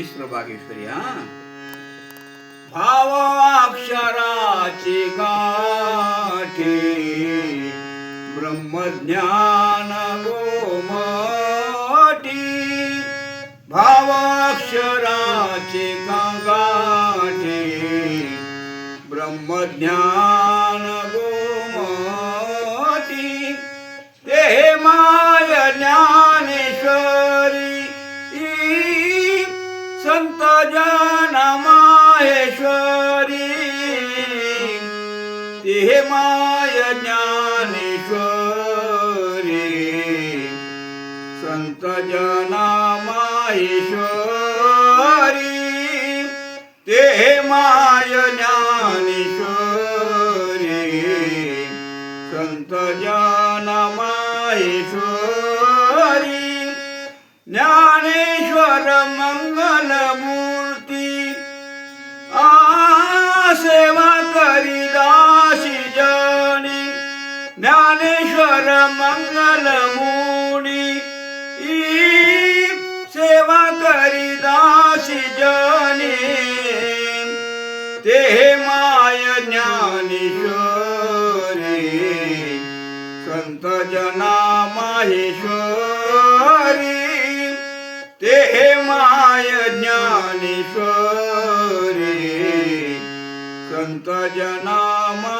विश्व बागेश्वरी हा? भाव अक्षराची गाठी ब्रह्मज्ञान गोमटी भाव गाठे गाठी ब्रह्मज्ञान संत जन माहेश्वरी ते माय ज्ञानेश्वरी। संत जना माहेश्वरी ते माय ज्ञानेश्वरी। संत जना माहेश्वरी मंगलमूर्ती आ सेवा करी दासी जनी। ज्ञानेश्वर मंगलमूर्ती ई सेवा करी दासी जनी। ते माय ज्ञानेश्वरी। संत जना माहेश्वरी ज्ञानेश्वरी संत जनामाईश्वरी